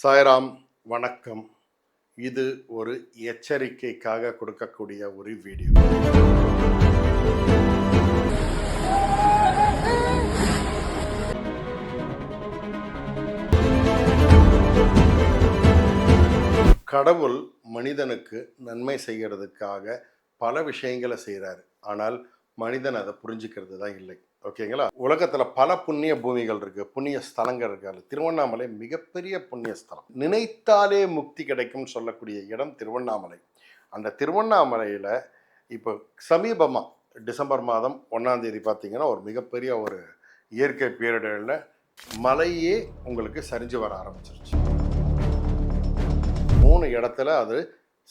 சாய்ராம் வணக்கம். இது ஒரு எச்சரிக்கைக்காக கொடுக்கக்கூடிய ஒரு வீடியோ. கடவுள் மனிதனுக்கு நன்மை செய்கிறதுக்காக பல விஷயங்களை செய்கிறாரு ஆனால் மனிதன் அதை புரிஞ்சுக்கிறது தான் இல்லை. ஓகேங்களா? உலகத்தில் பல புண்ணிய பூமிகள் இருக்கு புண்ணிய ஸ்தலங்கள் இருக்கு. திருவண்ணாமலை மிகப்பெரிய புண்ணிய ஸ்தலம். நினைத்தாலே முக்தி கிடைக்கும் சொல்லக்கூடிய இடம் திருவண்ணாமலை. அந்த திருவண்ணாமலையில் இப்போ சமீபமாக டிசம்பர் மாதம் ஒன்றாந்தேதி பார்த்திங்கன்னா பார்த்தீங்கன்னா ஒரு மிகப்பெரிய ஒரு இயற்கை பேரிடரில் மலையே உங்களுக்கு சரிஞ்சு வர ஆரம்பிச்சிருச்சு. மூணு இடத்துல அது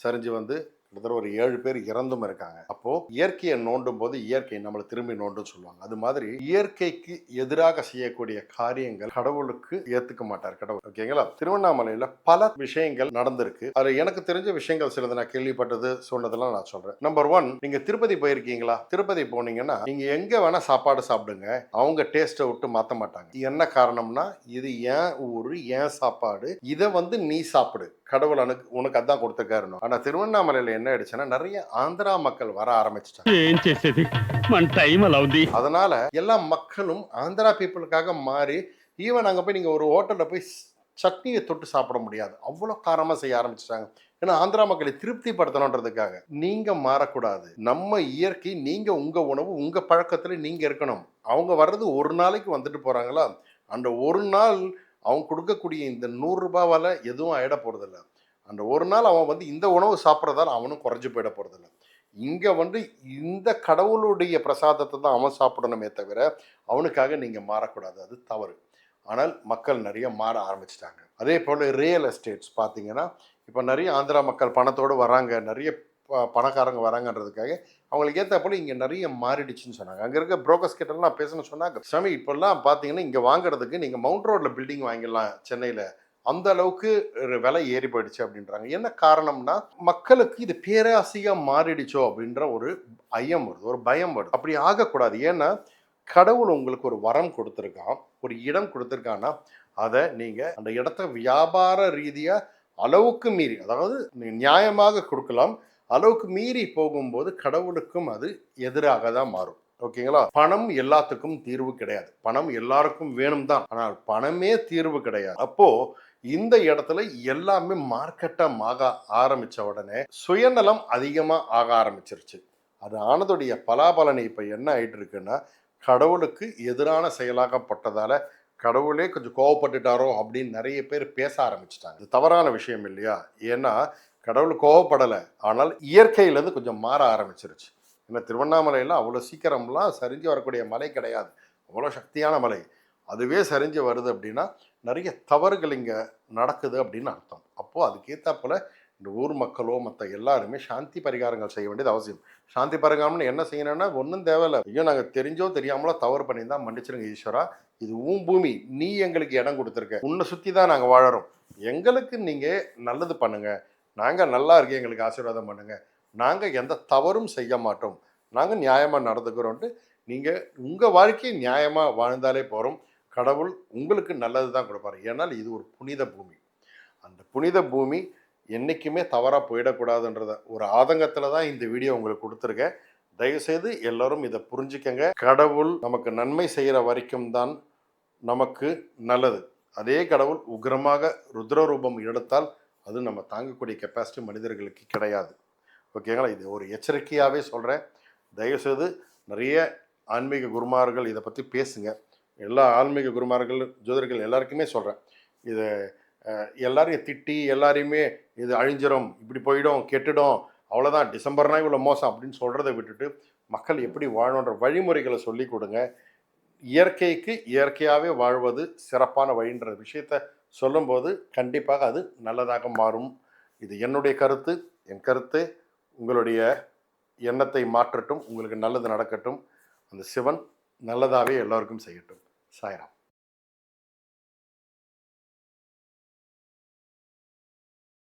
சரிஞ்சு வந்து கிட்டத்தட்ட ஒரு ஏழு பேர் இறந்தும் இருக்காங்க. அப்போ இயற்கையை நோண்டும் போது இயற்கை நம்மளை திரும்பி நோண்டும் சொல்லுவாங்க. அது மாதிரி இயற்கைக்கு எதிராக செய்யக்கூடிய காரியங்கள் கடவுளுக்கு ஏத்துக்க மாட்டார். கடவுள். ஓகேங்களா திருவண்ணாமலையில பல விஷயங்கள் நடந்திருக்கு. அது எனக்கு தெரிஞ்ச விஷயங்கள் சிலது நான் கேள்விப்பட்டது சொன்னதெல்லாம் நான் சொல்றேன். நம்பர் ஒன் நீங்க திருப்பதி போயிருக்கீங்களா? திருப்பதி போனீங்கன்னா நீங்க எங்க வேணா சாப்பாடு சாப்பிடுங்க. அவங்க டேஸ்ட்டை விட்டு மாத்த மாட்டாங்க. என்ன காரணம்னா இது ஏன் ஊரு ஏன் சாப்பாடு இதை வந்து நீ சாப்பிடு. கடவுள் அனுக்கு உனக்கு அதான் கொடுத்துருக்காருன்னு ஆனா திருவண்ணாமலையில என்ன ஆயிடுச்சுன்னா நிறைய ஆந்திரா மக்கள் வர ஆரம்பிச்சிட்டாங்க. அதனால எல்லா மக்களும் ஆந்திரா பீப்புளுக்காக மாறி ஈவன் அங்கே போய் நீங்கள் ஒரு ஹோட்டலில் போய் சட்னியை தொட்டு சாப்பிட முடியாது. அவ்வளோ காரமாக செய்ய ஆரம்பிச்சிட்டாங்க. ஏன்னா ஆந்திரா மக்களை திருப்திப்படுத்தணுன்றதுக்காக. நீங்கள் மாறக்கூடாது. நம்ம இயற்கை நீங்கள் உங்கள் உணவு உங்கள் பழக்கத்தில் நீங்கள் இருக்கணும். அவங்க வர்றது ஒரு நாளைக்கு வந்துட்டு போகிறாங்களா அந்த ஒரு நாள் அவங்க கொடுக்கக்கூடிய இந்த நூறுரூபாவால் எதுவும் ஆகிட போகிறதில்ல அந்த ஒரு நாள் அவன் வந்து இந்த உணவு சாப்பிட்றதால அவனும் குறைஞ்சி போயிட போகிறதில்ல இங்கே வந்து இந்த கடவுளுடைய பிரசாதத்தை தான் அவன் சாப்பிடணுமே தவிர அவனுக்காக நீங்கள் மாறக்கூடாது. அது தவறு. ஆனால் மக்கள் நிறைய மாற ஆரம்பிச்சிட்டாங்க. அதே போல் ரியல் எஸ்டேட்ஸ் பார்த்தீங்கன்னா இப்போ நிறைய ஆந்திரா மக்கள் பணத்தோடு வராங்க. நிறைய பணக்காரங்க வராங்கன்றதுக்காக அவங்களுக்கு ஏற்ற போல இங்கே நிறைய மாறிடுச்சுன்னு சொன்னாங்க. அங்கே இருக்க புரோக்கர்ஸ் கிட்டலாம் நான் பேசணும்னு சொன்னாங்க. சாமி இப்போல்லாம் பார்த்தீங்கன்னா இங்கே வாங்குறதுக்கு நீங்கள் மவுண்ட் ரோட்டில் பில்டிங் வாங்கிடலாம் சென்னையில். அந்த அளவுக்கு ஒரு விலை ஏறி போயிடுச்சு அப்படின்றாங்க. என்ன காரணம்னா மக்களுக்கு இது பேராசையாக மாறிடுச்சோ அப்படின்ற ஒரு ஐயம் வருது ஒரு பயம் வருது. அப்படி ஆகக்கூடாது. ஏன்னா கடவுள் உங்களுக்கு ஒரு வரம் கொடுத்துருக்கான் ஒரு இடம் கொடுத்துருக்கான்னா அதை நீங்கள் அந்த இடத்த வியாபார ரீதியாக அளவுக்கு மீறி அதாவது நியாயமாக கொடுக்கலாம் அளவுக்கு மீறி போகும்போது கடவுளுக்கும் அது எதிராக தான் மாறும். ஓகேங்களா? பணம் எல்லாத்துக்கும் தீர்வு கிடையாது. பணம் எல்லாருக்கும் வேணும் தான் ஆனால் பணமே தீர்வு கிடையாது. அப்போ இந்த இடத்துல எல்லாமே மார்க்கெட்டாக ஆக ஆரம்பித்த உடனே சுயநலம் அதிகமாக ஆக ஆரம்பிச்சிருச்சு. அது ஆனதுடைய பலாபலனை இப்போ என்ன ஆயிட்டு இருக்குன்னா கடவுளுக்கு எதிரான செயலாகப்பட்டதால கடவுளே கொஞ்சம் கோவப்பட்டுட்டாரோ அப்படின்னு நிறைய பேர் பேச ஆரம்பிச்சிட்டாங்க. இது தவறான விஷயம் இல்லையா? ஏன்னா கடவுள் கோவப்படலை. ஆனால் இயற்கையிலேருந்து கொஞ்சம் மாற ஆரம்பிச்சிருச்சு. ஏன்னா திருவண்ணாமலையில் அவ்வளோ சீக்கிரம்லாம் சரிஞ்சு வரக்கூடிய மலை கிடையாது. அவ்வளோ சக்தியான மலை. அதுவே சரிஞ்சு வருது அப்படின்னா நிறைய தவறுகள் இங்கே நடக்குது அப்படின்னு அர்த்தம். அப்போது அதுக்கேற்றாப்புல இந்த ஊர் மக்களோ மற்ற எல்லாருமே சாந்தி பரிகாரங்கள் செய்ய வேண்டியது அவசியம். சாந்தி பரிகாரம்னு என்ன செய்யணும்னா ஒன்றும் தேவையில்ல. ஐயோ நாங்கள் தெரிஞ்சோ தெரியாமலோ தவறு பண்ணியிருந்தால் மன்னிச்சிருங்க ஈஸ்வரா. இது உன் பூமி. நீ எங்களுக்கு இடம் கொடுத்துருக்க. உன்னை சுற்றி தான் நாங்கள் வாழறோம். எங்களுக்கு நீங்கள் நல்லது பண்ணுங்கள் நாங்கள் நல்லா இருக்க எங்களுக்கு ஆசீர்வாதம் பண்ணுங்க. நாங்கள் எந்த தவறும் செய்ய மாட்டோம். நாங்கள் நியாயமாக நடந்துக்கிறோன்ட்டு நீங்கள் உங்கள் வாழ்க்கையை நியாயமாக வாழ்ந்தாலே போகிறோம் கடவுள் உங்களுக்கு நல்லது தான் கொடுப்பாரு. ஏன்னால் இது ஒரு புனித பூமி. அந்த புனித பூமி என்றைக்குமே தவறாக போயிடக்கூடாதுன்றத ஒரு ஆதங்கத்தில் தான் இந்த வீடியோ உங்களுக்கு கொடுத்துருக்கேன். தயவுசெய்து எல்லோரும் இதை புரிஞ்சுக்கங்க. கடவுள் நமக்கு நன்மை செய்கிற வரைக்கும் தான் நமக்கு நல்லது. அதே கடவுள் உக்ரமாக ருத்ர ரூபம் எடுத்தால் அது நம்ம தாங்கக்கூடிய கெப்பாசிட்டி மனிதர்களுக்கு கிடையாது. ஓகேங்களா இது ஒரு எச்சரிக்கையாகவே சொல்கிறேன் தயவுசெய்து நிறைய ஆன்மீக குருமார்கள் இதை பற்றி பேசுங்க. எல்லா ஆன்மீக குருமார்கள் ஜோதிடர்கள் எல்லாருக்குமே சொல்கிறேன் இதை எல்லாரையும் திட்டி எல்லாரையுமே இது அழிஞ்சிரும் இப்படி போயிடும் கெட்டுடும் அவ்வளோதான் டிசம்பர்னா இவ்வளோ மோசம் அப்படின்னு சொல்கிறத விட்டுட்டு மக்கள் எப்படி வாழணுன்ற வழிமுறைகளை சொல்லி கொடுங்க. இயற்கைக்கு இயற்கையாகவே வாழ்வது சிறப்பான வழின்ற விஷயத்த சொல்லும்போது கண்டிப்பாக அது நல்லதாக மாறும். இது என்னுடைய கருத்து என் கருத்து. உங்களுடைய எண்ணத்தை மாற்றட்டும் உங்களுக்கு நல்லது நடக்கட்டும். அந்த சிவன் நல்லதாகவே எல்லோருக்கும் செய்யட்டும். சாய்ராம்.